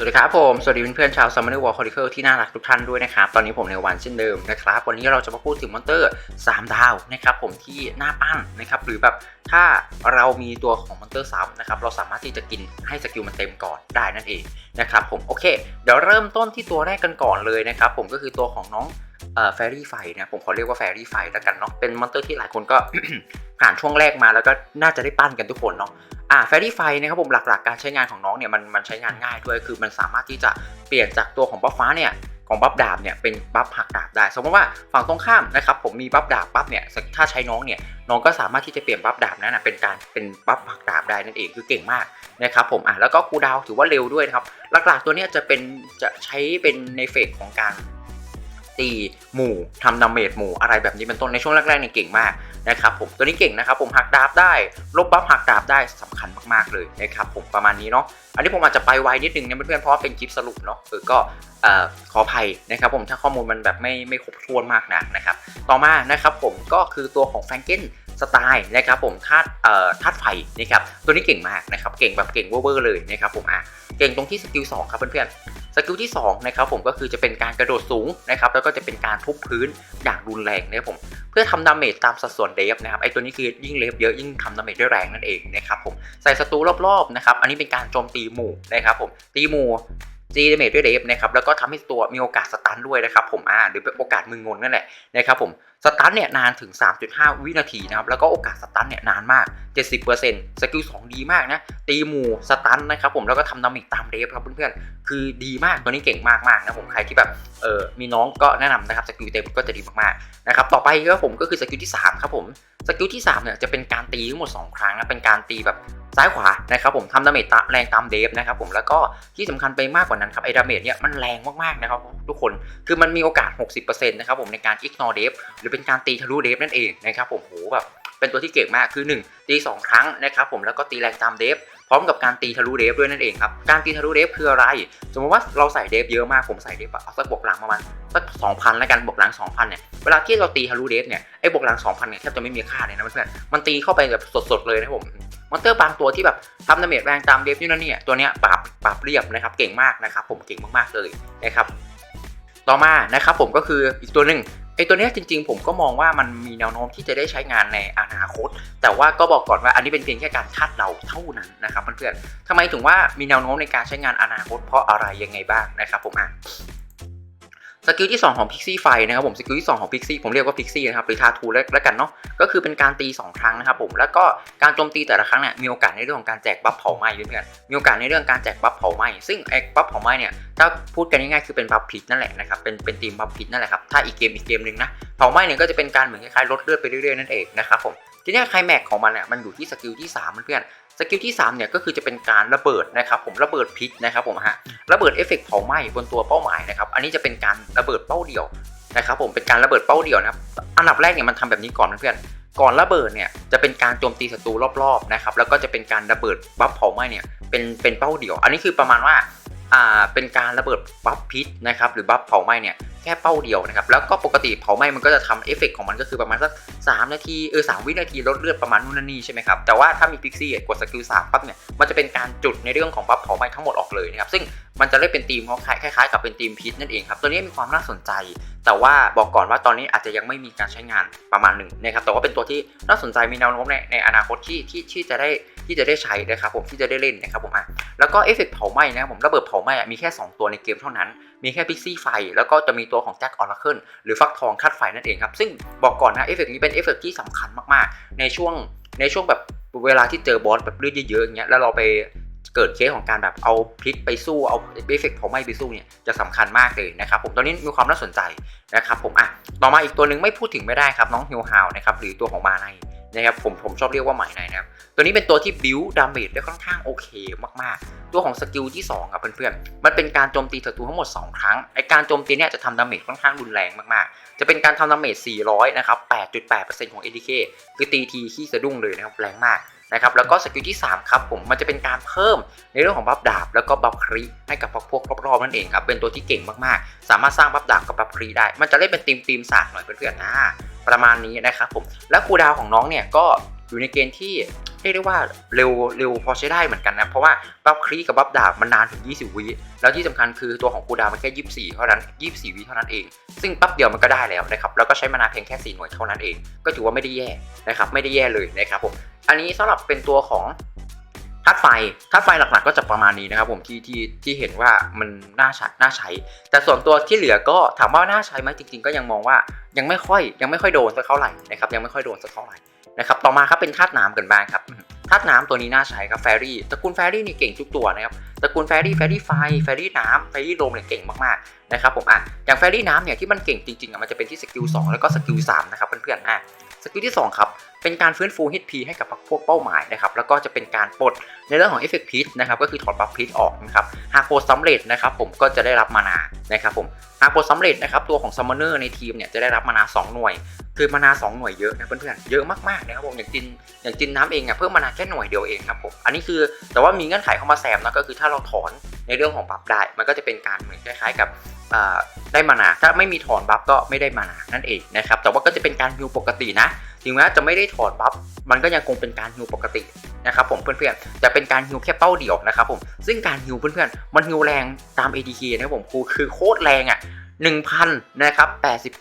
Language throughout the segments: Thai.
สวัสดีครับผม สวัสดีเพื่อนๆชาว Summoner War Chronicle ที่น่ารักทุกท่านด้วยนะครับ ตอนนี้ผมในวันเช่นเดิมนะครับ วันนี้เราจะมาพูดถึงมอนเตอร์ 3 ดาวนะครับผมที่หน้าปั้นนะครับหรือแบบถ้าเรามีตัวของมอนเตอร์ซ้ำนะครับเราสามารถที่จะกินให้สกิลมันเต็มก่อนได้นั่นเองนะครับผมโอเค เดี๋ยวเริ่มต้นที่ตัวแรกกันก่อนเลยนะครับผมก็คือตัวของน้องเอ่อแฟรี่ไฟนะผมขอเรียกว่าแฟรี่ไฟแล้วกันเนาะเป็นมอนเตอร์ที่หลายคนก็ผ่านช่วงแรกมาแล้วก็น่าจะได้ปั้นกันทุกคนเนาะ อ่าแฟรี่ไฟนะครับผมหลักๆ การใช้งานของน้องเนี่ยมันมันใช้งานง่ายด้วยคือมันสามารถที่จะเปลี่ยนจากตัวของบัฟฟ้าเนี่ยของบัฟดาบเนี่ยเป็นบัฟหักดาบได้ สมมติว่าฝั่งตรงข้ามนะครับผมมีบัฟดาบปั๊บเนี่ยถ้าใช้น้องเนี่ยน้องก็สามารถที่จะเปลี่ยนบัฟดาบนั้นนะเป็นการเป็นบัฟหักดาบได้นั่นเองคือเก่งมากนะครับผมอะแล้วก็คูดาวถือว่าเร็วด้วยนะครับหลักๆตัวเนี้ยจะเป็นจะใช้เป็นในเฟสของการ ตีหมู่ทำดาเมจหมู่อะไรแบบนี้เป็นต้นในช่วงแรกๆเนี่ยเก่งมากนะครับผมตัวนี้เก่งนะครับผมหักดาบได้ ลบบัฟหักดาบได้สำคัญมากๆเลยนะครับผมประมาณนี้เนาะอันนี้ผมอาจจะไปไวนิดนึงนะเพื่อนๆเพราะว่าเป็นคลิปสรุปเนาะเออก็ขออภัยนะครับผมถ้าข้อมูลมันแบบไม่ไม่ครบถ้วนมากนักนะครับต่อมานะครับผมก็คือตัวของแฟรงเกน สไตล์นะครับผมธาตุเอ่อธาตุไฟนะครับตัวนี้เก่งมากนะครับเก่งแบบเก่งเวอร์เลยนะครับผมอะเก่งตรงที่สกิล2ครับเพื่อนๆสกิลที่2นะครับผมก็คือจะเป็นการกระโดดสูงนะครับแล้วก็จะเป็นการทุบพื้นอย่างรุนแรงนะครับผมเพื่อทำดาเมจตามสัดส่วนเลฟนะครับไอตัวนี้คือยิ่งเลฟเยอะยิ่งทำดาเมจได้แรงนั่นเองนะครับผมใส่ศัตรูรอบๆนะครับอันนี้เป็นการโจมตีหมู่นะครับผมตีหมู่ตีดาเมจด้วยเลฟนะครับแล้วก็ทำให้ตัวมีโอกาสสตันด้วยนะครับผมอ่าหรือเป็นโอกาสมึนงงนั่นแหละนะครับผม สตันเนี่ยนานถึง 3.5 วินาทีนะครับ แล้วก็โอกาสสตันเนี่ยนานมาก 70%สกิล2ดีมากนะ ตีหมู่สตันนะครับผม แล้วก็ทำดาเมจตามเลฟครับเพื่อนๆ คือดีมาก ตัวนี้เก่งมากๆนะผม ใครที่แบบ เออมีน้องก็แนะนำนะครับ สกิลเต็มก็จะดีมากๆ นะครับ ต่อไปก็ผมก็คือสกิลที่ 3 ครับผม สกิลที่3เนี่ยจะเป็นการตีทั้งหมด 2 ครั้งนะ เป็นการตีแบบซ้ายขวานะครับผมทำดาเมจแรงตามเดฟนะครับผมแล้วก็ที่สำคัญไปมากกว่านั้นครับไอ้ดาเมจเนี่ยมันแรงมากๆนะครับทุกคนคือมันมีโอกาส 60%นะครับผมในการ ignore เดฟหรือเป็นการตีทะลุเดฟนั่นเองนะครับผมโหแบบเป็นตัวที่เก่งมากคือ 1 ตี 2 ครั้งนะครับผมแล้วก็ตีแรงตามเดฟพร้อมกับการตีทะลุเดฟด้วยนั่นเองครับการตีทะลุเดฟคืออะไร สมมติว่าเราใส่เดฟเยอะมากผมใส่เดฟเอาสักบวกหลังประมาณสัก2,000แล้วกันบวกหลัง2,000เนี่ยเวลาที่เราตีทะลุเดฟเนี่ยไอ้บวกหลัง2,000เนี่ยแทบจะไม่มีค่าเลยนะเพื่อนมันตีเข้าไปแบบสดๆเลยนะผมมอนเตอร์บางตัวที่แบบทำดาเมจแรงตามเดฟนี่นั่นเนี่ยตัวเนี้ยปราบปราบเรียบนะครับเก่งมากนะครับผมเก่งมากๆเลยนะครับต่อมานะครับผมก็คืออีกตัวหนึ่ง ไอ้ตัวเนี้ยจริงๆ ผมก็มองว่ามันมีแนวโน้มที่จะได้ใช้งานในอนาคต แต่ว่าก็บอกก่อนว่าอันนี้เป็นเพียงแค่การคาดเดาเท่านั้นนะครับเพื่อนๆทำไมถึงว่ามีแนวโน้มในการใช้งานอนาคตเพราะอะไรยังไงบ้างนะครับผมอะ กิลที่ 2 ของ Pixie ไฟนะครับผมสกิลที่ 2 ของ Pixie ผมเรียกว่า Pixie นะครับหรือทาทูแล้วกันเนาะก็คือเป็นการตี 2 ครั้งนะครับผมแล้วก็การโจมตีแต่ละครั้งเนี่ยมีโอกาสในเรื่องของการแจกบัฟเผาไหม้เพื่อนมีโอกาสในเรื่องการแจกบัฟเผาไหม้ซึ่งไอ้บัฟเผาไหม้เนี่ยถ้าพูดกันง่ายๆคือเป็นบัฟพิษนั่นแหละนะครับเป็นเป็นทีมบัฟพิษนั่นแหละครับถ้าอีกเกมอีกเกมหนึ่งนะเผาไหม้เนี่ยก็จะเป็นการเหมือนคล้ายๆลดเลือดไปเรื่อยๆนั่นเองนะครับผมทีนี้ไคลแม็กของมันเนี่ยมันอยู่ที่สกิลที่3เพื่อน สกิลที่3เนี่ยก็คือจะเป็นการระเบิดนะครับผมระเบิดพิษนะครับผมฮะระเบิดเอฟเฟกต์เผาไหม้บนตัวเป้าหมายนะครับอันนี้จะเป็นการระเบิดเป้าเดียวนะครับผมเป็นการระเบิดเป้าเดียวนะครับอันดับแรกเนี่ยมันทำแบบนี้ก่อนเพื่อนก่อนระเบิดเนี่ยจะเป็นการโจมตีศัตรูรอบๆนะครับแล้วก็จะเป็นการระเบิดบัฟเผาไหม้เนี่ยเป็นเป็นเป้าเดียว อันนี้คือประมาณว่า อ่าเป็นการระเบิดบัฟพิษนะครับหรือบัฟเผาไหม้เนี่ยแค่เป้าเดียวนะครับแล้วก็ปกติเผาไหม้มันก็จะทำเอฟเฟกของมันก็คือประมาณสัก3นาทีเออสวินาทีลดเลือดประมาณนู่นนั่นนี่ใช่ไหมครับแต่ว่าถ้ามีพิกซี่กดสกิลสามปั๊บเนี่ยมันจะเป็นการจุดในเรื่องของบัฟเผาไหม้ทั้งหมดออกเลยนะครับซึ่งมันจะได้เป็นทีมคล้ายๆกับเป็นทีมพิษนั่นเองครับตัวนี้มีความน่าสนใจ แต่ว่าบอกก่อนว่าตอนนี้อาจจะยังไม่มีการใช้งานประมาณหนึ่งนะครับแต่ว่าเป็นตัวที่น่าสนใจมีแนวโน้มในในอนาคตที่ที่ที่จะได้ ที่จะได้ใช้นะครับผมที่จะได้เล่นนะครับผมอะแล้วก็เอฟเฟกต์เผาไหม้นะครับผมระเบิดเผาไหม้มีแค่ 2 ตัวในเกมเท่านั้น มีแค่พิกซี่ไฟ แล้วก็จะมีตัวของแจ็คออร์เคิลหรือฟักทองคัดไฟนั่นเองครับซึ่งบอกก่อนนะเอฟเฟกต์นี้เป็นเอฟเฟกต์ที่สำคัญมากๆ ในช่วงในช่วงแบบเวลาที่เจอบอสแบบเลือดเยอะๆอย่างเงี้ยแล้วเราไปเกิดเคสของการแบบเอาพลิกไปสู้เอาเอฟเฟกต์เผาไหม้ไปสู้เนี่ยจะสำคัญมากเลยนะครับผมตอนนี้มีความน่าสนใจนะครับผมอะต่อมาอีกตัวหนึ่งไม่พูดถึงไม่ได้ครับน้องฮิวฮาวนะครับหรือตัวของมาไน นะครับผมผมชอบเรียกว่าหมในนะครับ ตัวนี้เป็นตัวที่บิวดาเมจได้ค่อนข้างโอเคมากๆ ตัวของสกิลที่2ครับเพื่อนๆ มันเป็นการโจมตีศัตรูทั้งหมด 2 ครั้ง ไอการโจมตีเนี่ยจะทำดาเมจค่อนข้างรุนแรงมากๆ จะเป็นการทำดาเมจ400 นะครับ 8.8%ของ ADK คือตีทีขี้สะดุ้งเลยนะครับแรงมาก นะครับแล้วก็สกิลที่ 3 ครับผมมันจะเป็นการเพิ่มในเรื่องของบัฟดาบ แล้วก็บัฟครีให้กับพวกพวกรอบๆนั่นเองครับเป็นตัวที่เก่งมากๆ สามารถสร้างบัฟดาบกับบัฟครีได้ มันจะเล่นเป็นทีมทีมศาสตร์หน่อยเพื่อนๆนะประมาณนี้นะครับผมแล้วคูดาวของน้องเนี่ยก็อยู่ในเกณฑ์ที่ เรียกได้ว่าเร็วเร็วพอใช้ได้เหมือนกันนะ เพราะว่าบัฟครีกับบัฟดาบมันนานถึง 20 วิแล้วที่สำคัญคือตัวของคูดาวมันแค่ 24 เท่านั้น 24 วิเท่านั้นเอง ซึ่งปั๊บเดียวมันก็ได้แล้วนะครับแล้วก็ใช้มานาเพียงแค่ 4 หน่วยเท่านั้นเอง ก็ถือว่าไม่ได้แย่นะครับไม่ได้แย่เลยนะครับผมอันนี้สำหรับเป็นตัวของธาตุไฟธาตุไฟหลักๆก็จะประมาณนี้นะครับผมที่ที่ที่เห็นว่ามันน่าใช้น่าใช้ แต่ส่วนตัวที่เหลือก็ถามว่าน่าใช้ไหมจริงๆ ก็ยังมองว่ายังไม่ค่อยยังไม่ค่อยโดนสักเท่าไหร่นะครับยังไม่ค่อยโดนสักเท่าไหร่ นะครับต่อมาครับเป็นธาตุน้ำกันบ้างครับธาตุน้ำตัวนี้น่าใช้ครับแฟรี่ตระกูลแฟรี่นี่เก่งทุกตัวนะครับตระกูลแฟรี่แฟรี่ไฟแฟรี่น้ำแฟรี่ลมเนี่ยเก่งมากๆนะครับผมอะอย่างแฟรี่น้ำเนี่ยที่มันเก่งจริงๆอะมันจะเป็นที่สกิล2แล้วก็สกิล3นะครับเพื่อนๆอะสกิลที่ 2 ครับ เป็นการฟื้นฟู HP ให้กับพวกเป้าหมายนะครับ แล้วก็จะเป็นการปลดในเรื่องของเอฟเฟกต์พิษนะครับ ก็คือถอดบัฟพิษออกนะครับ หากปลดสำเร็จนะครับผมก็จะได้รับมานานะครับผม หากปลดสำเร็จนะครับ ตัวของซัมมอนเนอร์ในทีมเนี่ยจะได้รับมานา 2 หน่วย คือมานา2หน่วยเยอะนะเพื่อนๆเยอะมากๆนะครับผมอย่างจินอย่างจินน้ำเองอะเพิ่มมานาแค่หน่วยเดียวเองครับผมอันนี้คือแต่ว่ามีเงื่อนไขเข้ามาแซมนะก็คือถ้าเราถอนในเรื่องของบัฟได้มันก็จะเป็นการเหมือนคล้ายๆกับได้มานาถ้าไม่มีถอนบัฟก็ไม่ได้มานานั่นเองนะครับแต่ว่าก็จะเป็นการฮิวปกตินะถึงแม้จะไม่ได้ถอดบัฟมันก็ยังคงเป็นการฮิวปกตินะครับผมเพื่อนๆจะเป็นการฮิวแค่เป้าเดียวนะครับผมซึ่งการฮิวเพื่อนๆมันฮิวแรงตาม ATK นะครับผมคือคือโคตรแรงอะ 1,000นะครับ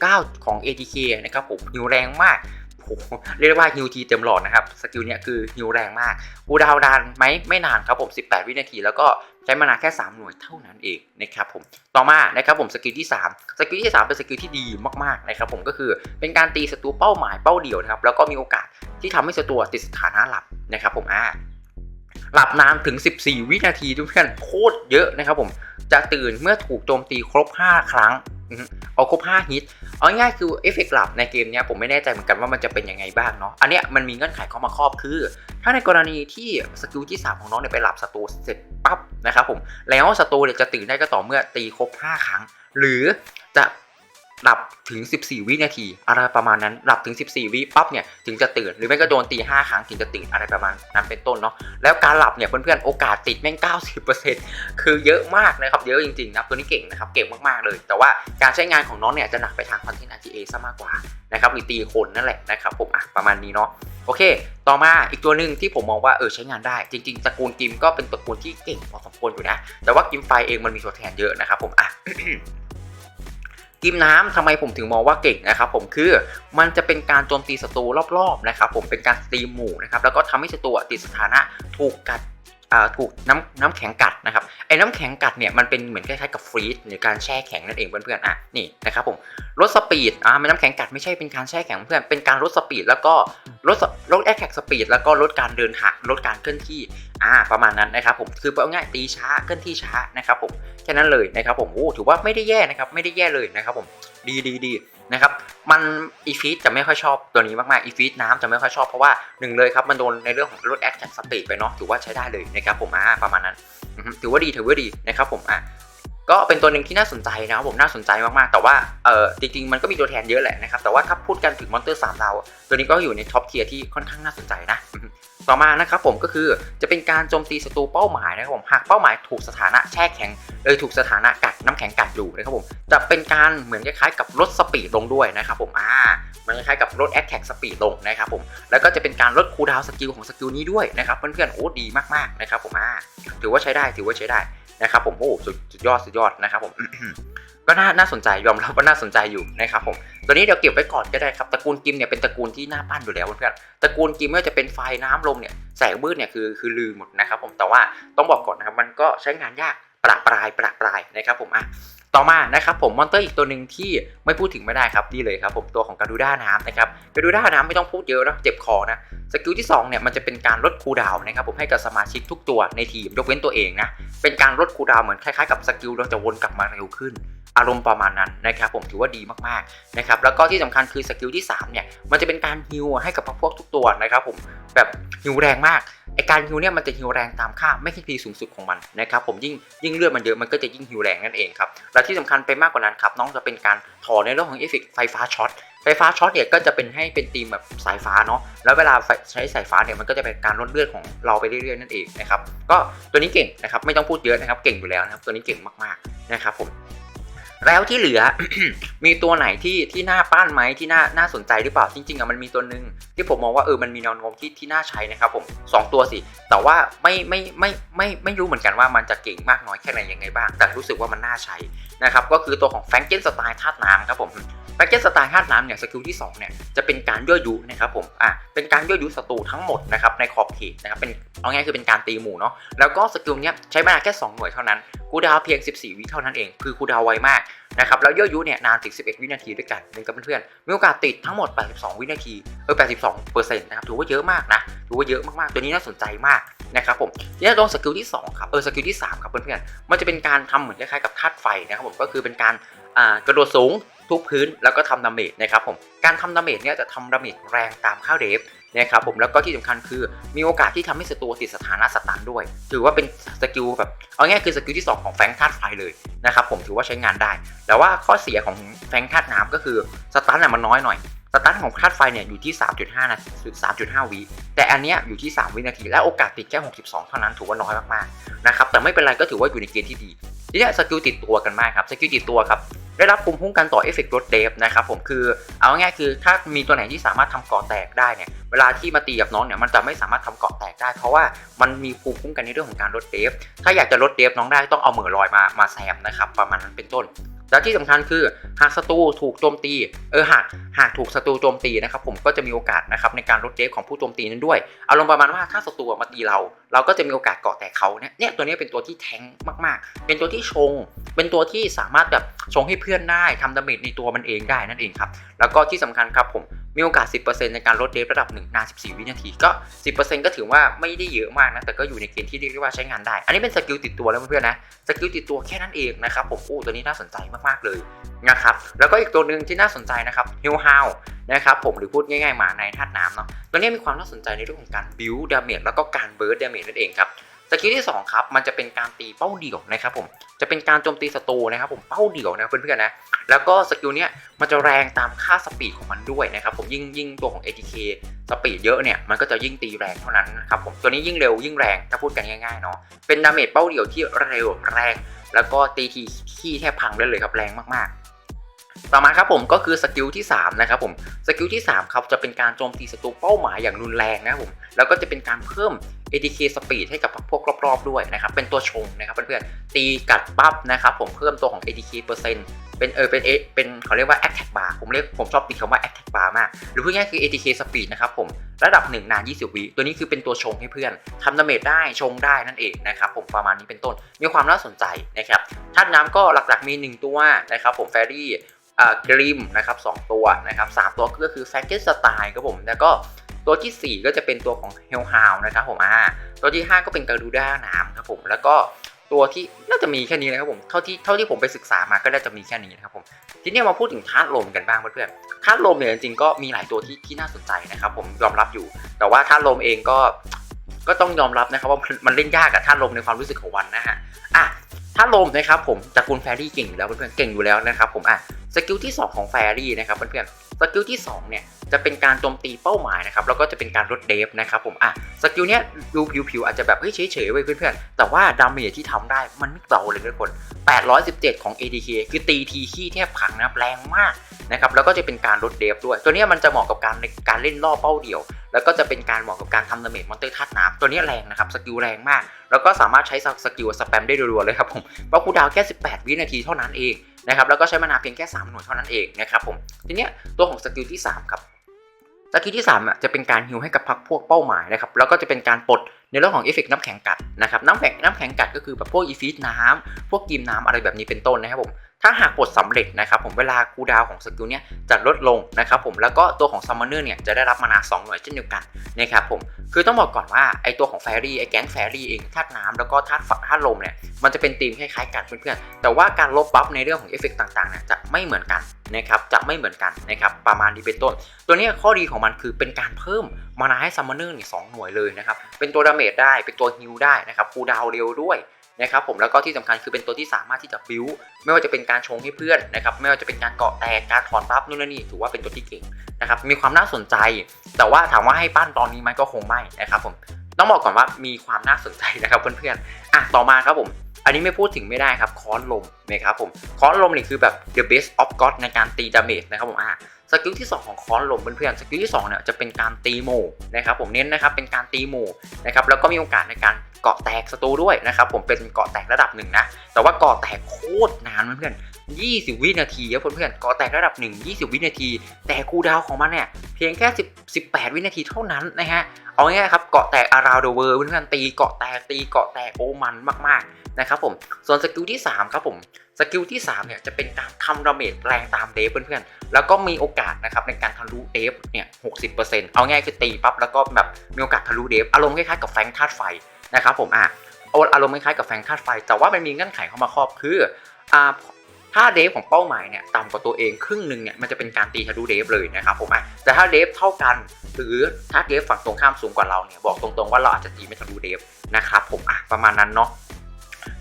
89 ของ ATK นะครับผมฮิวแรงมากโหเรียกได้ว่าฮิวทีเต็มหลอดนะครับ สกิลเนี้ยคือฮิวแรงมากกูดาวนานไหมไม่นานครับผม 18 วินาที แล้วก็ใช้มานาแค่ 3 หน่วยเท่านั้นเองนะครับผมต่อมานะครับผมสกิลที่ 3 สกิลที่ 3 เป็นสกิลที่ดีมากๆนะครับผมก็คือเป็นการตีศัตรูเป้าหมายเป้าเดียวนะครับแล้วก็มีโอกาสที่ทำให้ศัตรูติดสถานะหลับนะครับผมอ่า หลับนานถึง 14 วินาทีทุกท่านโคตรเยอะนะครับผม จะตื่นเมื่อถูกโจมตีครบ 5 ครั้งเอาครบ 5 ฮิต เอาง่ายคือเอฟเฟกต์หลับในเกมเนี้ยผมไม่แน่ใจเหมือนกันว่ามันจะเป็นยังไงบ้างเนาะ อันเนี้ยมันมีเงื่อนไขเข้ามาครอบคือ ถ้าในกรณีที่สกิลที่ 3 ของน้องเนี่ยไปหลับศัตรูเสร็จปั๊บนะครับผม แล้วศัตรูเนี่ยจะตื่นได้ก็ต่อเมื่อตีครบ 5 ครั้ง หรือจะ หลับถึง 14 วินาที อะไรประมาณนั้นหลับถึง 14 วิปั๊บเนี่ยถึงจะตื่นหรือไม่ก็โดนตี5ครั้งถึงจะตื่นอะไรประมาณนั้นเป็นต้นเนาะแล้วการหลับเนี่ยเพื่อนๆโอกาสติดแม่ง 90%คือเยอะมากนะครับเยอะจริงๆนะตัวนี้เก่งนะครับเก่งมากๆเลย แต่ว่าการใช้งานของน้องเนี่ยจะหนักไปทางคอนเทนต์ RTA ซะมากกว่านะครับหรือตีคนนั่นแหละนะครับผมอะประมาณนี้เนาะโอเค ต่อมาอีกตัวหนึ่งที่ผมมองว่าเออใช้งานได้ จริงๆตระกูลกิมก็เป็นตระกูลที่เก่งพอสมควรอยู่นะ แต่ว่ากิมไฟเองมันมีตัวแทนเยอะนะครับผมอะ กิมน้ำทำไมผมถึงมองว่าเก่งนะครับผมคือมันจะเป็นการโจมตีศัตรูรอบๆนะครับผมเป็นการตีหมู่นะครับแล้วก็ทำให้ศัตรูติดสถานะถูกกัด ถูกน้ำน้ำแข็งกัดนะครับไอ้น้ำแข็งกัดเนี่ยมันเป็นเหมือนคล้ายๆกับฟรีซหรือการแช่แข็งนั่นเองเพื่อนๆอะนี่นะครับผมลดสปีดอ่าเป็นน้ำแข็งกัดไม่ใช่เป็นการแช่แข็งเพื่อนเป็นการลดสปีดแล้วก็ลดลดแอคแท็กสปีดแล้วก็ลดการเดินทางลดการเคลื่อนที่อ่าประมาณนั้นนะครับผมคือเอาง่ายตีช้าเคลื่อนที่ช้านะครับผมแค่นั้นเลยนะครับผมโอ้ถือว่าไม่ได้แย่นะครับไม่ได้แย่เลยนะครับผมดีดีดี นะครับมันอีฟีดจะไม่ค่อยชอบตัวนี้มากๆอีฟีดน้ำจะไม่ค่อยชอบเพราะว่าหนึ่งเลยครับมันโดนในเรื่องของลดแอคแท็กสปีดไปเนาะถือว่าใช้ได้เลยนะครับผมอ่าประมาณนั้นถือว่าดีถือว่าดีนะครับผมอ่าก็เป็นตัวหนึ่งที่น่าสนใจนะครับผมน่าสนใจมากๆ แต่ว่าเออจริงๆมันก็มีตัวแทนเยอะแหละนะครับแต่ว่าถ้าพูดกันถึงมอนเตอร์สามดาวตัวนี้ก็อยู่ในท็อปเทียร์ที่ค่อนข้างน่าสนใจนะ ต่อมานะครับผมก็คือจะเป็นการโจมตีศัตรูเป้าหมายนะครับผมหากเป้าหมายถูกสถานะแช่แข็งเออถูกสถานะกัดน้ำแข็งกัดอยู่นะครับผมจะเป็นการเหมือนคล้ายๆกับลดสปีดลงด้วยนะครับผมอ่ามันคล้ายๆกับลดแอคแท็กสปีดลงนะครับผมแล้วก็จะเป็นการลดคูลดาวสกิลของสกิลนี้ด้วยนะครับเพื่อนๆโอ้ดีมากๆนะครับผมอ่าถือว่าใช้ได้ถือว่าใช้ได้นะครับผมโอ้สุดยอดสุดยอดนะครับผม ก็น่าน่าสนใจยอมรับว่าน่าสนใจอยู่นะครับผมตัวนี้เดี๋ยวเก็บไว้ก่อนก็ได้ครับตระกูลกิมเนี่ยเป็นตระกูลที่น่าปั้นอยู่แล้วเพื่อนตระกูลกิมไม่ว่าจะเป็นไฟน้ำลมเนี่ยแสงมืดเนี่ยคือคือลืมหมดนะครับผมแต่ว่าต้องบอกก่อนนะครับมันก็ใช้งานยากประปรายประปรายนะครับผมอะต่อมานะครับผมมอนเตอร์อีกตัวหนึ่งที่ไม่พูดถึงไม่ได้ครับนี่เลยครับผมตัวของกาดูด้าน้ำนะครับกาดูด้าน้ำไม่ต้องพูดเยอะนะเจ็บคอนะสกิลที่2เนี่ยมันจะเป็นการลดคูดาวนะครับผมให้กับสมาชิกทุกตัวในทีมยกเว้นตัวเองนะเป็นการลดคูดาวเหมือนคล้ายๆกับสกิลเราจะวนกลับมาเร็วขึ้น อารมณ์ประมาณนั้นนะครับผมถือว่าดีมากๆนะครับแล้วก็ที่สำคัญคือสกิลที่3เนี่ยมันจะเป็นการฮิวให้กับพวกทุกตัวนะครับผมแบบฮิวแรงมากไอการฮิวเนี่ยมันจะฮิวแรงตามค่าไม่คิดพีสูงสุดของมันนะครับผมยิ่งยิ่งเลือดมันเยอะมันก็จะยิ่งฮิวแรงนั่นเองครับและที่สำคัญไปมากกว่านั้นครับน้องจะเป็นการถอในเรื่องของเอฟเฟกต์ไฟฟ้าช็อตไฟฟ้าช็อตเนี่ยก็จะเป็นให้เป็นธีมแบบสายฟ้าเนาะแล้วเวลาใช้สายฟ้าเนี่ยมันก็จะเป็นการลดเลือดของเราไปเรื่อยๆนั่นเองนะครับก็ตัวนี้เก่งนะครับไม่ต้องพูดเยอะนะครับเก่งอยู่แล้วนะครับตัวนี้เก่งมากๆนะครับผม แล้วที่เหลือ มีตัวไหนที่ที่น่าป้านไหมที่น่าน่าสนใจหรือเปล่าจริงๆอะมันมีตัวหนึ่งที่ผมมองว่าเออมันมีแนวโน้มที่ที่น่าใช้นะครับผมสองตัวสิ แต่ว่าไม่ไม่ไม่ไม่ไม่รู้เหมือนกันว่ามันจะเก่งมากน้อยแค่ไหนยังไงบ้าง แต่รู้สึกว่ามันน่าใช้ นะครับก็คือตัวของแฟรงเกนสไตล์ธาตุน้ำครับผมแฟรงเกนสไตล์ธาตุน้ำเนี่ยสกิลที่สองเนี่ยจะเป็นการยั่วยุนะครับผมอะเป็นการยั่วยุศัตรูทั้งหมดนะครับในขอบเขตนะครับเป็นเอาง่ายคือเป็นการตีหมู่เนาะแล้วก็สกิลเนี้ยใช้เวลาแค่ 2 หน่วยเท่านั้นคูดาวเพียง 14 วิเท่านั้นเอง คือคูดาวไวมาก นะครับแล้วยั่วยุเนี่ยนานถึง 11 วินาทีด้วยกันนึงกับเพื่อนๆมีโอกาสติดทั้งหมด 82 วินาทีเออ82เปอร์เซ็นต์นะครับถือว่าเยอะมากนะถือว่าเยอะมากๆ ตัวนี้น่าสนใจมากนะครับผมทีนี้ตรงสกิลที่2ครับเออสกิลที่3ครับเพื่อนๆมันจะเป็นการทำเหมือนคล้ายๆกับธาตุไฟนะครับผมก็คือเป็นการกระโดดสูง ทุบพื้นแล้วก็ทำดาเมจนะครับผมการทำดาเมจเนี่ยจะทำดาเมจแรงตามค่าเดฟนะครับผมแล้วก็ที่สำคัญคือมีโอกาสที่ทำให้ศัตรูติดสถานะสตันด้วย ถือว่าเป็นสกิลแบบเอาง่ายคือสกิลที่ 2 ของแฟงค์ธาตุไฟเลยนะครับผมถือว่าใช้งานได้ แต่ว่าข้อเสียของแฟงค์ธาตุน้ำก็คือสตันน่ะมันน้อยหน่อย สตันของธาตุไฟเนี่ยอยู่ที่ 3.5 นาที3.5 วิแต่อันเนี้ยอยู่ที่ 3 วินาที และโอกาสติดแค่ 62 เท่านั้นถือว่าน้อยมากๆนะครับแต่ไม่เป็นไรก็ถือว่าอยู่ในเกณฑ์ที่ดีทีนี้สกิลติดตัวกันมากครับสกิลติดตัวครับได้รับภูมิคุ้มกันต่อเอฟเฟกต์รถเดฟนะครับผมคือเอาง่ายๆคือถ้ามีตัวไหนที่สามารถทำเกาะแตกได้เนี่ยเวลาที่มาตีกับน้องเนี่ยมันจะไม่สามารถทำเกาะแตกได้ เพราะว่ามันมีภูมิคุ้มกันในเรื่องของการลดเดฟถ้าอยากจะลดเดฟน้องได้ต้องเอาเหมือลอยมามาแซมนะครับประมาณนั้นเป็นต้น แล้วที่สำคัญคือหากศัตรูถูกโจมตีเออหากหากถูกศัตรูโจมตีนะครับผมก็จะมีโอกาสนะครับในการลดเดฟของผู้โจมตีนั้นด้วยอารมณ์ประมาณว่าถ้าศัตรูมาตีเรา เราก็จะมีโอกาสก่อแตกเขาเนี่ยเนี่ยตัวนี้เป็นตัวที่แทงมากๆ เป็นตัวที่ชง เป็นตัวที่สามารถแบบชงให้เพื่อนได้ทำดาเมจในตัวมันเองได้นั่นเองครับแล้วก็ที่สำคัญครับผม มีโอกาส 10%ในการลดเดฟระดับ1นาน 14 วินาที ก็ 10%ก็ถือว่าไม่ได้เยอะมากนะ แต่ก็อยู่ในเกณฑ์ที่เรียกได้ว่าใช้งานได้ อันนี้เป็นสกิลติดตัวแล้วเพื่อนๆนะ สกิลติดตัวแค่นั้นเองนะครับ ผม โอ้ ตัวนี้น่าสนใจมากๆเลยนะครับ แล้วก็อีกตัวหนึ่งที่น่าสนใจนะครับฮิลฮาวนะครับผม หรือพูดง่ายๆหมาในธาตุน้ำเนาะ ตัวนี้มีความน่าสนใจในเรื่องของการบิวดาเมจแล้วก็การเบิร์ดดาเมจนั่นเองครับ สกิลที่ 2 ครับ มันจะเป็นการตีเป้าเดี่ยวนะครับผม จะเป็นการโจมตีศัตรูนะครับผมเป้าเดี่ยวนะเพื่อนๆนะ แล้วก็สกิลเนี้ยมันจะแรงตามค่าสปีดของมันด้วยนะครับผมยิ่งยิ่งตัวของ ATK สปีดเยอะเนี่ยมันก็จะยิ่งตีแรงเท่านั้นนะครับผมตัวนี้ยิ่งเร็วยิ่งแรงถ้าพูดกันง่ายๆเนาะเป็นดาเมจเป้าเดี่ยวที่เร็วแรง แล้วก็ตีทีขี้แทบพังได้เลยครับแรงมากๆต่อมาครับผมก็คือสกิลที่3นะครับผมสกิลที่3ครับจะเป็นการโจมตีศัตรูเป้าหมายอย่างรุนแรงนะครับผมแล้วก็จะเป็นการเพิ่ม ATK Speed ให้กับพวกรอบๆด้วยนะครับเป็นตัวชงนะครับเพื่อนๆตีกัดปั๊บนะครับผมเพิ่มตัวของ ATK เปอร์เซ็นต์เป็นเออเป็นเอเป็นเขาเรียกว่า Attack Bar ผมเรียกผมชอบตีคำว่า Attack Bar มาก หรือพูดง่ายๆคือ ATK Speed นะครับผมระดับ 1 นาน 20 วิตัวนี้คือเป็นตัวชงให้เพื่อนทำดาเมจได้ชงได้นั่นเองนะครับผมประมาณนี้เป็นต้น มีความน่าสนใจนะครับธาตุน้ำก็หลักๆมี 1 ตัวนะครับผมแฟรี่อ่ากริมนะครับสตัวนะครับสามตัวก็คือแฟงเกสไตล์ครับผมแล้วก็ ตัวทีสี่ 4 ก็จะเป็นตัวของเฮลฮาวนะครับผมอ่าตัวที่ 5 ก็เป็นกระดูด้าน้ำครับผมแล้วก็ตัวที่น่าจะมีแค่นี้นะครับผมเท่าที่เท่าที่ผมไปศึกษามาก็น่าจะมีแค่นี้นะครับผมทีนี้มาพูดถึงธาตุลมกันบ้างเพื่อนๆธาตุลมเนี่ยจริงๆก็มีหลายตัวที่ที่น่าสนใจนะครับผมยอมรับอยู่ แต่ว่าธาตุลมเองก็ก็ต้องยอมรับนะครับว่ามันเล่นยากกับธาตุลมในความรู้สึกของวันนะฮะอะธาตุลมนะครับผมตระกูลแฟรี่เก่งอยู่แล้วเพื่อนๆเก่งอยู่แล้วนะครับผมอะสกิลที่ 2 ของแฟรี่นะครับเพื่อนๆ สกิลที่2เนี่ยจะเป็นการโจมตีเป้าหมายนะครับแล้วก็จะเป็นการลดเดฟนะครับผมอะสกิลเนี้ยดูผิวๆอาจจะแบบเฮ้ยเฉยๆไว้เพื่อนๆแต่ว่าดาเมจที่ทำได้มันไม่เบาเลยทุกคน 817 ของ ADK คือตีทีขี้แทบพังนะครับแรงมากนะครับแล้วก็จะเป็นการลดเดฟด้วย ตัวเนี้ยมันจะเหมาะกับการในการเล่นล่อเป้าเดี่ยว แล้วก็จะเป็นการเหมาะกับการทำดาเมจมอนเตอร์ธาตุน้ำตัวเนี้ยแรงนะครับสกิลแรงมาก แล้วก็สามารถใช้สกิลสแปมได้รัวๆเลยครับผมเพราะคูดาวแค่ 18 วินาทีเท่านั้นเอง นะครับแล้วก็ใช้มานาเพียงแค่ 3 หน่วยเท่านั้นเองนะครับผมทีเนี้ยตัวของสกิลที่ 3 ครับสกิลที่3อะจะเป็นการฮิวให้กับพักพวกเป้าหมายนะครับแล้วก็จะเป็นการปลดในเรื่องของเอฟเฟกต์น้ำแข็งกัดนะครับน้ำแข็งน้ำแข็งกัดก็คือแบบพวกอีฟีดน้ำพวกกิมน้ำอะไรแบบนี้เป็นต้นนะครับผม ถ้าหากปลดสำเร็จนะครับผมเวลาคูดาวของสกิลเนี้ยจะลดลงนะครับผมแล้วก็ตัวของซัมมอนเนอร์เนี่ยจะได้รับมานา2หน่วยเช่นเดียวกันนะครับผมคือต้องบอกก่อนว่าไอตัวของแฟรี่ไอแก๊งแฟรี่เองธาตุน้ำแล้วก็ธาตุฝักธาตุลมเนี่ยมันจะเป็นธีมคล้ายๆกันเพื่อนๆแต่ว่าการลบบัฟในเรื่องของเอฟเฟกต์ต่างๆเนี่ยจะไม่เหมือนกันนะครับจะไม่เหมือนกันนะครับประมาณนี้เป็นต้น ตัวนี้ข้อดีของมันคือเป็นการเพิ่มมานาให้ซัมมอนเนอร์เนี่ยสหน่วยเลยนะครับเป็นตัวดาเมจได้เป็นตัวฮิลได้นะครับคูดาวเร็วด้วย นะครับผมแล้วก็ที่สำคัญคือเป็นตัวที่สามารถที่จะบิวไม่ว่าจะเป็นการชงให้เพื่อนนะครับไม่ว่าจะเป็นการเกาะแตกการถอนปั๊บนู่นนี่ถือว่าเป็นตัวที่เก่งนะครับมีความน่าสนใจ แต่ว่าถามว่าให้ปั้นตอนนี้ไหมก็คงไม่นะครับผมต้องบอกก่อนว่ามีความน่าสนใจนะครับเพื่อนๆอะต่อมาครับผมอันนี้ไม่พูดถึงไม่ได้ครับคอนลมนะครับผมคอนลมนี่คือแบบ the best of god ในการตีดาเมจนะครับผมอะ สกิลที่ 2 ของคอนลมเพื่อนๆสกิลที่2เนี่ยจะเป็นการตีหมู่นะครับผมเน้นนะครับเป็นการตีหมู่นะครับแล้วก็มีโอกาสในการเกาะแตกศัตรูด้วยนะครับผมเป็นเกาะแตกระดับหนึ่งนะแต่ว่าเกาะแตกโคตรนานเพื่อน20 วินาทีครับเพื่อนๆเกาะแตกระดับ 1 20 วินาที แต่คูดาวของมันเนี่ยเพียงแค่10 18 วินาทีเท่านั้นนะฮะ เอาง่ายๆครับเกาะแตก around the world เพื่อนๆตีเกาะแตกตีเกาะแตกโอ้มันมากๆนะครับผม ส่วนสกิลที่ 3 ครับผม สกิลที่3เนี่ยจะเป็นการทำดาเมจแรงตามเดฟเพื่อนๆ แล้วก็มีโอกาสนะครับในการทะลุเดฟเนี่ย60%เอาง่ายคือตีปั๊บแล้วก็แบบมีโอกาสทะลุเดฟอารมณ์คล้ายๆกับแฟงธาตุไฟนะครับผมอะอารมณ์คล้ายๆกับแฟงธาตุไฟ แต่ว่ามันมีเงื่อนไขเข้ามาครอบคืออ่าถ้าเดฟของเป้าหมายเนี่ยต่ำกว่าตัวเองครึ่งหนึ่งเนี่ยมันจะเป็นการตีทะลุเดฟเลยนะครับผมอะแต่ถ้าเดฟเท่ากัน หรือถ้าเดฟฝั่งตรงข้ามสูงกว่าเราเนี่ยบอกตรงๆว่าเราอาจจะตีไม่ทะลุเดฟนะครับผมอะประมาณนั้นเนาะ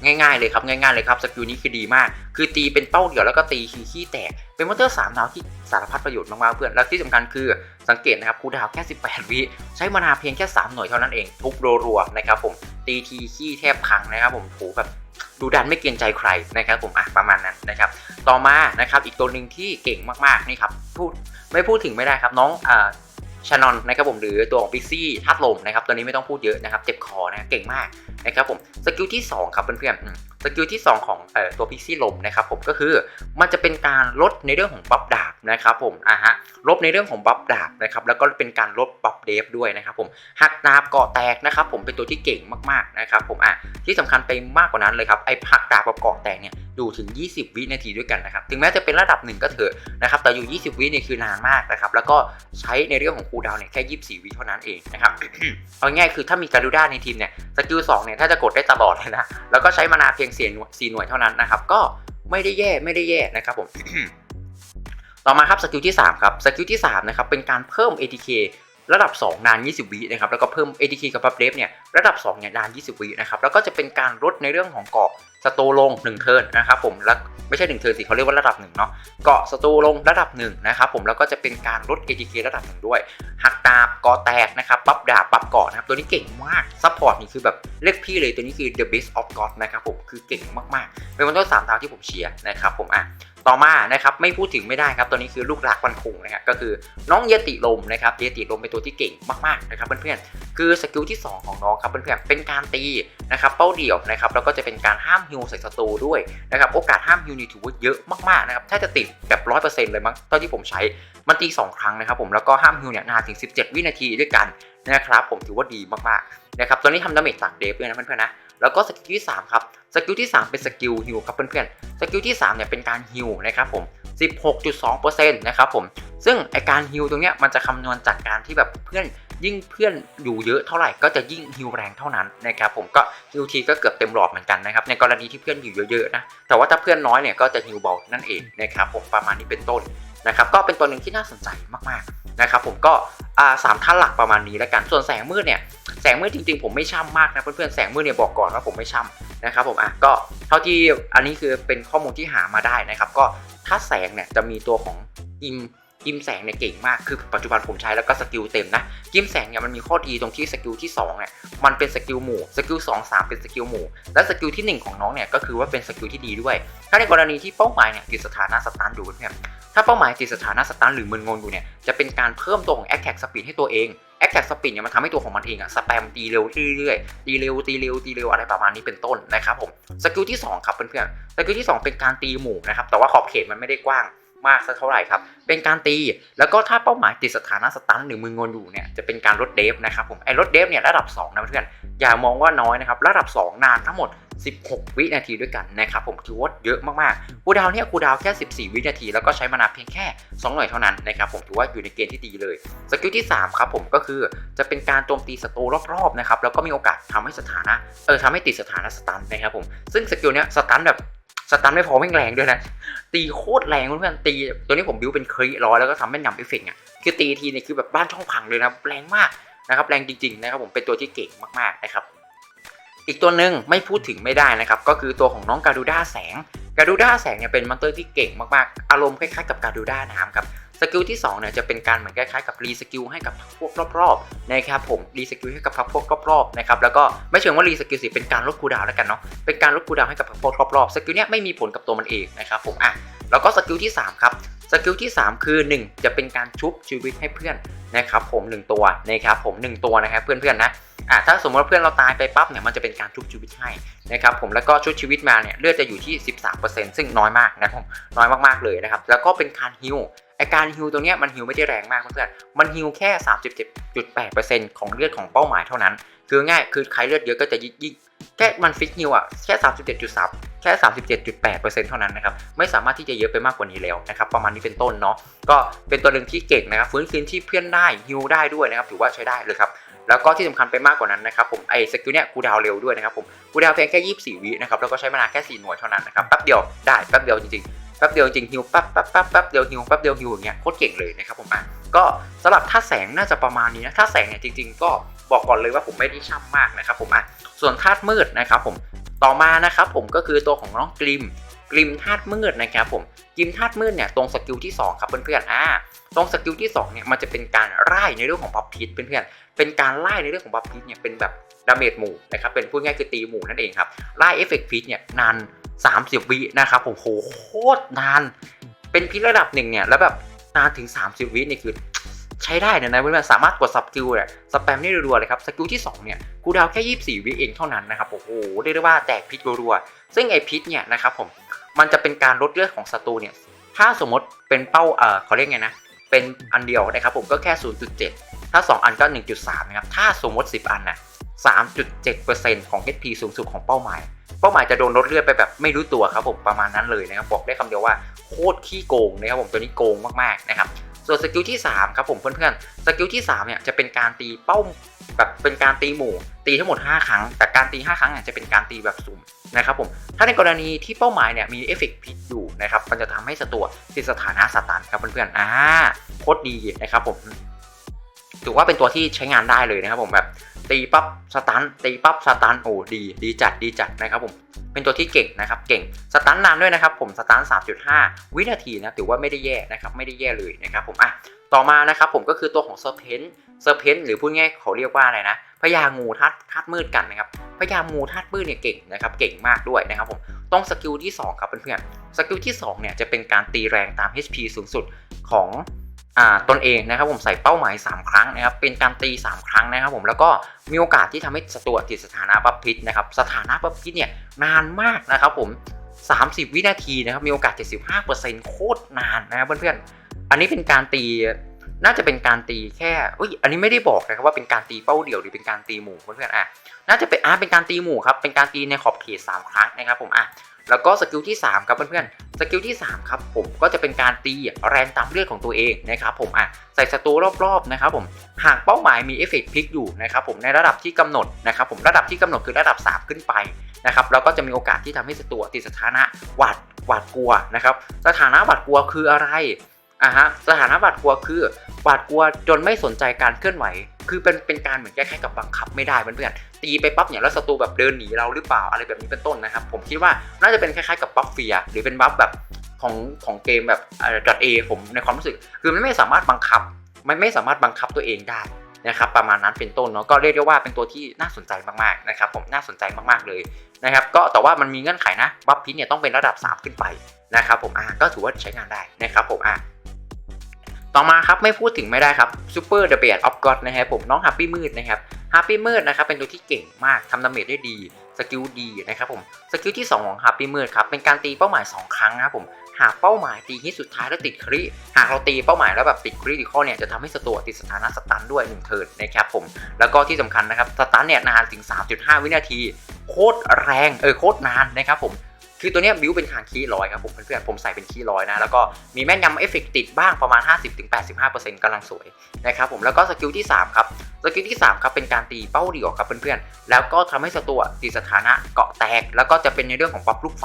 ง่ายๆเลยครับง่ายๆเลยครับสกิลนี้คือดีมาก คือตีเป็นเป้าเดียวแล้วก็ตีขี้ขี้แตก เป็นมอนเตอร์3ดาวที่สารพัดประโยชน์มากๆเพื่อน แล้วที่สำคัญคือสังเกตนะครับคูดาวแค่ 18 วิใช้มานาเพียงแค่ 3 หน่วยเท่านั้นเองทุบรัวๆนะครับผมตีทีขี้แทบพังนะครับผมโหแบบดูดันไม่เกรงใจใครนะครับผมอะประมาณนั้นนะครับต่อมานะครับอีกตัวหนึ่งที่เก่งมากๆนี่ครับพูดไม่พูดถึงไม่ได้ครับน้องอ่า ชานอนนะครับผมหรือตัวของพิกซี่ทัดลมนะครับตัวนี้ไม่ต้องพูดเยอะนะครับเจ็บคอนะเก่งมากนะครับผมสกิลที่ 2 ครับเพื่อนๆอืมสกิลที่ 2 ของอตัวพิกซี่ลมนะครับผมก็คือมันจะเป็นการลดในเรื่องของบัฟดาบนะครับผมอะฮะลดในเรื่องของบัฟดาบนะครับแล้วก็เป็นการลดบัฟเดฟด้วยนะครับผมหักดาบเกาะแตกนะครับผมเป็นตัวที่เก่งมากๆนะครับผมอะที่สำคัญไปมากกว่านั้นเลยครับไอ้หักดาบกับเกาะแตกเนี่ย อยู่ถึง 20 วินาทีด้วยกันนะครับ ถึงแม้จะเป็นระดับหนึ่งก็เถอะนะครับ แต่อยู่ 20 วินี่คือนานมากนะครับ แล้วก็ใช้ในเรื่องของคูดาวเนี่ยแค่ 24 วิเท่านั้นเองนะครับ เอาง่ายๆคือถ้ามีการูด้าในทีมเนี่ย สกิล2เนี่ยถ้าจะกดได้ตลอดเลยนะ แล้วก็ใช้มานาเพียง4หน่วย4หน่วยเท่านั้นนะครับ ก็ไม่ได้แย่ไม่ได้แย่นะครับผม ต่อมาครับสกิลที่3ครับ สกิลที่3นะครับเป็นการเพิ่ม ATK ระดับ 2 นาน 20 วินะครับ แล้วก็เพิ่ม ATK กับบัฟเดฟเนี่ย ระดับ 2 เนี่ย นาน 20 วินะครับ แล้วก็จะเป็นการลดในเรื่องของเกาะ สโตลง1เทิร์นนะครับผมแล้วไม่ใช่1เทิร์นสิเขาเรียกว่าระดับ1เนาะเกาะสตูลงระดับ1นะครับผมแล้วก็จะเป็นการลด ATK ระดับ1ด้วยหักดาบเกาะแตกนะครับปั๊บดาบปั๊บเกาะนะครับตัวนี้เก่งมากซัพพอร์ตนี่คือแบบเล็กพี่เลยตัวนี้คือ the best of god นะครับผมคือเก่งมากๆเป็นวันที่สามดาวที่ผมเชียร์นะครับผมอะ ต่อมานะครับไม่พูดถึงไม่ได้ครับตัวนี้คือลูกหลักวันคงนะครับก็คือน้องเยติลมนะครับเยติลมเป็นตัวที่เก่งมากๆนะครับเพื่อนๆคือสกิลที่ 2 ของน้องครับเพื่อนๆเป็นการตีนะครับเป้าเดี่ยวนะครับแล้วก็จะเป็นการห้ามฮิวใส่ศัตรูด้วยนะครับโอกาสห้ามฮิวนี่ถือว่าเยอะมากๆนะครับถ้าจะติดแบบร้อยเปอร์เซ็นต์เลยมั้งเท่าที่ผมใช้มันตี 2 ครั้งนะครับผมแล้วก็ห้ามฮิวเนี่ยนานถึง 17 วินาทีด้วยกัน นะครับผมถือว่าดีมากๆนะครับตัวนี้ทำดาเมจตักเดฟด้วยนะเพื่อนๆนะแล้วก็สกิลที่ 3 ครับ สกิลที่ 3 เป็นสกิลฮิวครับเพื่อนๆ สกิลที่ 3 เนี่ยเป็นการฮิวนะครับผม 16.2%นะครับผม ซึ่งไอการฮิวตรงเนี้ยมันจะคำนวณจากการที่แบบเพื่อนยิ่งเพื่อนอยู่เยอะเท่าไหร่ก็จะยิ่งฮิวแรงเท่านั้นนะครับผมก็ฮิวทีก็เกือบเต็มหลอดเหมือนกันนะครับในกรณีที่เพื่อนอยู่เยอะๆนะ แต่ว่าถ้าเพื่อนน้อยเนี่ยก็จะฮิวเบานั่นเองนะครับผมประมาณนี้เป็นต้นนะครับก็เป็นตัวหนึ่งที่น่าสนใจมากๆ นะครับผมก็สามท่านหลักประมาณนี้แล้วกัน ส่วนแสงมืดเนี่ยแสงมืดจริงๆ ผมไม่ช่ำมากนะเพื่อนๆแสงมืดเนี่ยบอกก่อนว่าผมไม่ช่ำนะครับผมอะก็เท่าที่อันนี้คือเป็นข้อมูลที่หามาได้นะครับก็ถ้าแสงเนี่ยจะมีตัวของอิมกิมแสงเนี่ยเก่งมากคือปัจจุบันผมใช้แล้วก็สกิลเต็มนะกิมแสงเนี่ยมันมีข้อดีตรงที่สกิลที่2เนี่ยมันเป็นสกิลหมู่สกิล2 3เป็นสกิลหมู่ และสกิลที่ 1 ของน้องเนี่ยก็คือว่าเป็นสกิลที่ดีด้วย ถ้าในกรณีที่เป้าหมายเนี่ยติดสถานะสตันอยู่เพื่อน ถ้าเป้าหมายติดสถานะสตันหรือมึนงงอยู่เนี่ยจะเป็นการเพิ่มตัวของ attack speed ให้ตัวเองแอคแท็กสปินเนี่ยมันทำให้ตัวของมันเองอะสแปมตีเร็วเรื่อยๆตีเร็วตีเร็วตีเร็วอะไรประมาณนี้เป็นต้นนะครับผมสกิลที่ 2 ครับเพื่อนๆสกิลที่ 2 เป็นการตีหมู่นะครับแต่ว่าขอบเขตมันไม่ได้กว้างมากสักเท่าไหร่ครับ เป็นการตี แล้วก็ถ้าเป้าหมายติดสถานะสตันหรือมืองนอยู่เนี่ย จะเป็นการลดเดฟนะครับผม ไอ้ลดเดฟเนี่ยระดับ2นะเพื่อนๆอย่ามองว่าน้อยนะครับ ระดับ 2 นานทั้งหมด 16 วินาทีด้วยกันนะครับผมถือว่าเยอะมากๆคูดาวน์เนี่ยคูดาวแค่ 14 วินาที แล้วก็ใช้มานาเพียงแค่ 2 หน่วยเท่านั้นนะครับผมถือว่าอยู่ในเกณฑ์ที่ดีเลยสกิลที่3ครับผมก็คือจะเป็นการโจมตีศัตรูรอบๆนะครับแล้วก็มีโอกาสทำให้สถานะเออทำให้ติดสถานะสตันนะครับผมซึ่งสกิลเนี้ยสตันแบบสตันไม่พอแม่งแรงด้วยนะ ตีโคตรแรงเพื่อนๆตีตัวนี้ผมบิวเป็นครีร้อยแล้วก็ทำเป็นยำเอฟเฟกต์อะคือตีทีเนี่ยคือแบบบ้านช่องพังเลยนะแรงมากนะครับแรงจริงๆนะครับผมเป็นตัวที่เก่งมากๆนะครับ อีกตัวหนึ่งไม่พูดถึงไม่ได้นะครับ ก็คือตัวของน้องการูด้าแสงการูด้าแสงเนี่ยเป็นมอนเตอร์ที่เก่งมากๆ อารมณ์คล้ายๆกับการูด้าน้ำครับสกิลที่2เนี่ยจะเป็นการเหมือนคล้ายๆกับรีสกิลให้กับพวกรอบๆนะครับผมรีสกิลให้กับพวกรอบๆนะครับแล้วก็ไม่เชิงว่ารีสกิลสิเป็นการลดคูดาวแล้วกันเนาะเป็นการลดคูดาวให้กับพวกรอบๆสกิลเนี้ยไม่มีผลกับตัวมันเองนะครับผมอะแล้วก็สกิลที่3ครับ สกิลที่ 3 คือ 1 จะเป็นการชุบชีวิตให้เพื่อนนะครับผม 1 ตัวนะครับผม 1 ตัวนะครับเพื่อนๆนะอะถ้าสมมติว่าเพื่อนเราตายไปปั๊บเนี่ยมันจะเป็นการชุบชีวิตให้นะครับผมแล้วก็ชุบชีวิตมาเนี่ยเลือดจะอยู่ที่ 13%ซึ่งน้อยมากนะครับผมน้อยมากๆเลยนะครับแล้วก็เป็นการฮิลไอการฮิลตรงเนี้ยมันฮิลไม่ได้แรงมากเพื่อนๆมันฮิลแค่ 37.8%ของเลือดของเป้าหมายเท่านั้น คือง่ายคือใครเลือดเยอะก็จะยิ่งแค่มันฟิกฮิลอะแค่ 37.3 แค่ 37.8%เท่านั้นนะครับ ไม่สามารถที่จะเยอะไปมากกว่านี้แล้วนะครับ ประมาณนี้เป็นต้นเนาะ ก็เป็นตัวหนึ่งที่เก่งนะครับ ฟื้นคืนที่เพื่อนได้ฮิลได้ด้วยนะครับ ถือว่าใช้ได้เลยครับ แล้วก็ที่สำคัญไปมากกว่านั้นนะครับผม ไอ้สกิลเนี้ยกูดาวเร็วด้วยนะครับผม กูดาวเพียงแค่ 24 วินะครับ แล้วก็ใช้เวลาแค่ 4 หน่วยเท่านั้นนะครับ แป๊บเดียวได้ แป๊บเดียวจริงๆ แป๊บเดียวจริงฮิวแป๊บแป๊บแป๊บแป๊บเดียวฮิว แป๊บเดียวฮิวอย่างเงี้ย โคตรเก่งเลยนะครับผมอะ ก็สำหรับท่าแสงน่าจะประมาณนี้นะท่าแสงเนี่ยจริง ๆ ก็บอกก่อนเลยว่าผมไม่ได้ช่ำมากนะครับผมอะส่วนธาตุมืดนะครับผมต่อมานะครับผมก็คือตัวของน้องกริมกริมธาตุมืดนะครับผมกริมธาตุมืดเนี่ยตรงสกิลที่ 2 ครับเพื่อนๆอ่าตรงสกิลที่2เนี่ยมันจะเป็นการไล่ในเรื่องของบัฟพิษเพื่อนๆเป็นการไล่ในเรื่องของบัฟพิษเนี่ยเป็นแบบดาเมจหมู่นะครับเป็นพูดง่ายคือตีหมู่นั่นเองครับไล่เอฟเฟกต์พิษเนี่ยนาน 30 วินะครับผมโหโคตรนาน เป็นพิษระดับหนึ่งเนี่ยแล้วแบบ นานถึง 30 วินี่คือใช้ได้นะนะเพื่อนๆสามารถกดสกิลเนี่ยสแปมได้รัวๆเลยครับสกิลที่ 2 เนี่ยกูดาวแค่ 24 วิเองเท่านั้นนะครับโอ้โหเรียกได้ว่าแตกพิษรัวๆซึ่งไอพิษเนี่ยนะครับผมมันจะเป็นการลดเลือดของศัตรูเนี่ยถ้าสมมติเป็นเป้าเออเขาเรียกไงนะเป็นอันเดียวนะครับผมก็แค่ 0.7 ถ้า 2 อันก็ 1.3 นะครับ ถ้าสมมติ 10 อันนะ3.7%ของ HP สูงสุดของเป้าหมาย เป้าหมายจะโดนลดเลือดไปแบบไม่รู้ตัวครับผมประมาณนั้นเลยนะครับบอกได้คำเดียวว่าโคตรขี้โกงนะครับผมตัวนี้โกงมากๆนะครับส่วนสกิลที่3ครับผมเพื่อนๆสกิลที่3เนี่ยจะเป็นการตีเป้าแบบเป็นการตีหมู่ ตีทั้งหมด 5 ครั้ง แต่การตี 5 ครั้งเนี่ยจะเป็นการตีแบบสุ่มนะครับผมถ้าในกรณีที่เป้าหมายเนี่ยมีเอฟเฟกต์พิษอยู่นะครับมันจะทำให้สตัวติดสถานะสตันครับเพื่อนๆอ่าโคตรดีนะครับผมถือว่าเป็นตัวที่ใช้งานได้เลยนะครับผมแบบ ตีปั๊บสตันตีปั๊บสตันโอ้ดีดีจัดดีจัดนะครับผมเป็นตัวที่เก่งนะครับเก่งสตันนานด้วยนะครับผมสตัน3.5 วินาทีนะถือว่าไม่ได้แย่นะครับไม่ได้แย่เลยนะครับผมอะต่อมานะครับผมก็คือตัวของเซอร์เพนเซอร์เพนหรือพูดง่ายเขาเรียกว่าอะไรนะพญางูธาตุธาตุมืดกันนะครับพญางูธาตุมืดเนี่ยเก่งนะครับเก่งมากด้วยนะครับผมต้องสกิลที่ 2 ครับเพื่อนๆสกิลที่2เนี่ยจะเป็นการตีแรงตาม HP สูงสุดของ ตนเองนะครับผมใส่เป้าหมาย 3 ครั้งนะครับเป็นการตี 3 ครั้งนะครับผมแล้วก็มีโอกาสที่ทำให้ศัตรูติดสถานะบัฟพิษนะครับสถานะบัฟพิษเนี่ยนานมากนะครับผม 30 วินาทีนะครับมีโอกาส 75%โคตรนานนะครับเพื่อนๆอันนี้เป็นการตีน่าจะเป็นการตีแค่อุ้ยอันนี้ไม่ได้บอกนะครับว่าเป็นการตีเป้าเดี่ยวหรือเป็นการตีหมู่เพื่อนๆอะน่าจะเป็นอ่าเป็นการตีหมู่ครับเป็นการตีในขอบเขต3ครั้งนะครับผมอะ แล้วก็สกิลที่ 3 ครับเพื่อนๆ สกิลที่ 3 ครับผมก็จะเป็นการตีแรงตามเลือดของตัวเองนะครับผมอะใส่ศัตรูรอบๆนะครับผมหากเป้าหมายมีเอฟเฟกต์พลิกอยู่นะครับผมในระดับที่กำหนดนะครับผมระดับที่กำหนดคือระดับ 3 ขึ้นไปนะครับแล้วก็จะมีโอกาสที่ทำให้ศัตรูติดสถานะหวาดหวาดกลัวนะครับสถานะหวาดกลัวคืออะไร อะฮะสถานะหวาดกลัวคือหวาดกลัวจนไม่สนใจการเคลื่อนไหว คือเป็นเป็นการเหมือนแค่กับบังคับไม่ได้เพื่อนๆตีไปปั๊บเนี่ยแล้วศัตรูแบบเดินหนีเราหรือเปล่าอะไรแบบนี้เป็นต้นนะครับ ผมคิดว่าน่าจะเป็นคล้ายๆกับบัฟเฟียหรือเป็นบัฟแบบของของเกมแบบดัดเอผมในความรู้สึก คือมันไม่สามารถบังคับ มันไม่สามารถบังคับตัวเองได้นะครับประมาณนั้นเป็นต้นเนาะก็เรียกได้ว่าเป็นตัวที่น่าสนใจมากๆนะครับผมน่าสนใจมากๆเลยนะครับก็แต่ว่ามันมีเงื่อนไขนะบัฟพิษเนี่ยต้องเป็นระดับ 3 ขึ้นไปนะครับผมอะก็ถือว่าใช้งานได้นะครับผมอะ ต่อมาครับไม่พูดถึงไม่ได้ครับซูเปอร์เดอะเบียดออฟก็อดนะครับผมน้องฮัปปี้มืดนะครับฮัปปี้มืดนะครับเป็นตัวที่เก่งมากทำดาเมจได้ดีสกิลดีนะครับผมสกิลที่ 2 ของฮัปปี้มืดครับเป็นการตีเป้าหมาย 2 ครั้งนะครับผมหากเป้าหมายตีฮิตสุดท้ายแล้วติดคริหากเราตีเป้าหมายแล้วแบบติดคริติคอเนี่ยจะทำให้สตัวติดสถานะสตันด้วย1เทิร์นนะครับผมแล้วก็ที่สำคัญนะครับสตันเนี่ยนานถึง 3.5 วินาที โคตรแรงเออโคตรนานนะครับผม คือตัวเนี้ยบิวเป็นทางคีย์ร้อยครับผมเพื่อนๆผมใส่เป็นคีย์ร้อยนะ แล้วก็มีแม่นยำเอฟเฟกติดบ้างประมาณ 50-85%กำลังสวยนะครับผมแล้วก็สกิลที่ 3 ครับสกิลที่ 3 ครับเป็นการตีเป้าเดี่ยวครับเพื่อนๆ แล้วก็ทำให้สตัวติดสถานะเกาะแตก แล้วก็จะเป็นในเรื่องของบัฟลูกไฟ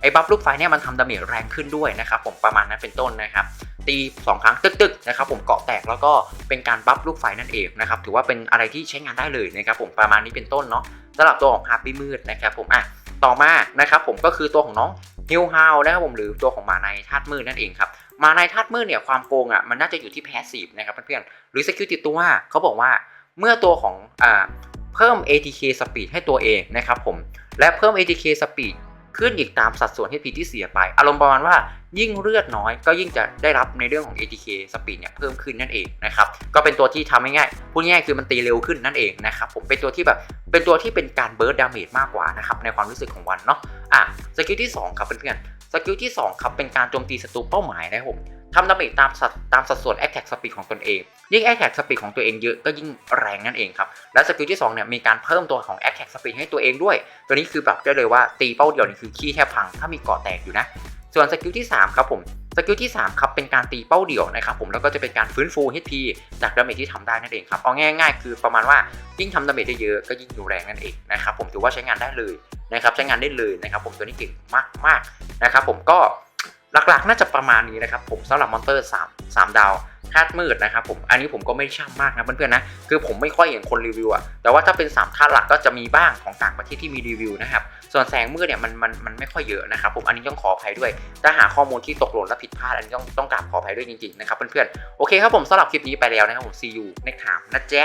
ไอ้บัฟลูกไฟเนี่ยมันทำดาเมจแรงขึ้นด้วยนะครับผมประมาณนั้นเป็นต้นนะครับตี2ครั้งตึกๆนะครับผมเกาะแตกแล้วก็เป็นการบัฟลูกไฟนั่นเองนะครับถือว่าเป็นอะไรที่ใช้งานได้เลยนะครับผมประมาณนี้เป็นต้นเนาะ สำหรับตัวของฮาร์ปี้มืดนะครับผมอะต่อมานะครับผมก็คือตัวของน้องฮิวฮาวนะครับผมหรือตัวของหมาในธาตุมืดนั่นเองครับมาในธาตุมืดเนี่ยความโกงอะมันน่าจะอยู่ที่แพสซีฟนะครับเพื่อนๆหรือสกิลติดตัวเขาบอกว่าเมื่อตัวของอ่าเพิ่ม ATK speed ให้ตัวเองนะครับผมและเพิ่ม ATK speed ขึ้นอีกตามสัดส่วน HP ที่เสียไป อารมณ์ประมาณว่ายิ่งเลือดน้อยก็ยิ่งจะได้รับในเรื่องของ ATK สปีดเนี่ยเพิ่มขึ้นนั่นเองนะครับก็เป็นตัวที่ทำง่ายๆพูดง่ายๆคือมันตีเร็วขึ้นนั่นเองนะครับผมเป็นตัวที่แบบเป็นตัวที่เป็นการเบิร์ดดาเมจมากกว่านะครับในความรู้สึกของวันเนาะอะสกิลที่สองครับเพื่อนๆสกิลที่สองครับเป็นการโจมตีศัตรูเป้าหมายนะครับผม ทำดาเมจตามสัดตามสัดส่วน attack speed ของตนเอง ยิ่ง attack speed ของตัวเองเยอะก็ยิ่งแรงนั่นเองครับ และสกิลที่2เนี่ยมีการเพิ่มตัวของ attack speed ให้ตัวเองด้วย ตัวนี้คือแบบได้เลยว่าตีเป้าเดียวนี่คือขี้แทบพังถ้ามีเกาะแตกอยู่นะ ส่วนสกิลที่3ครับผมสกิลที่3ครับเป็นการตีเป้าเดี่ยวนะครับผมแล้วก็จะเป็นการฟื้นฟู HP จากดาเมจที่ทำได้นั่นเองครับเอาง่ายๆ คือประมาณว่ายิ่งทำดาเมจได้เยอะก็ยิ่งดูแรงนั่นเองนะครับผมถือว่าใช้งานได้เลยนะครับใช้งานได้เลยนะครับผมตัวนี้เก่งมากๆนะครับผมก็ หลักๆ น่าจะประมาณนี้นะครับผมสำหรับมอนเตอร์3 3ดาวธาตุมืดนะครับผมอันนี้ผมก็ไม่ช่ำมากนะเพื่อนๆนะคือผมไม่ค่อยเห็นคนรีวิวอะแต่ว่าถ้าเป็น3ธาตุหลักก็จะมีบ้างของต่างประเทศที่มีรีวิวนะครับส่วนแสงมืดเนี่ยมันมันมันไม่ค่อยเยอะนะครับผมอันนี้ต้องขออภัยด้วย ถ้าหาข้อมูลที่ตกหล่นและผิดพลาดอันนี้ต้องต้องกราบขออภัยด้วยจริงๆนะครับเพื่อนๆโอเคครับผมสำหรับคลิปนี้ไปแล้วนะครับผม see you next time นะแจ๊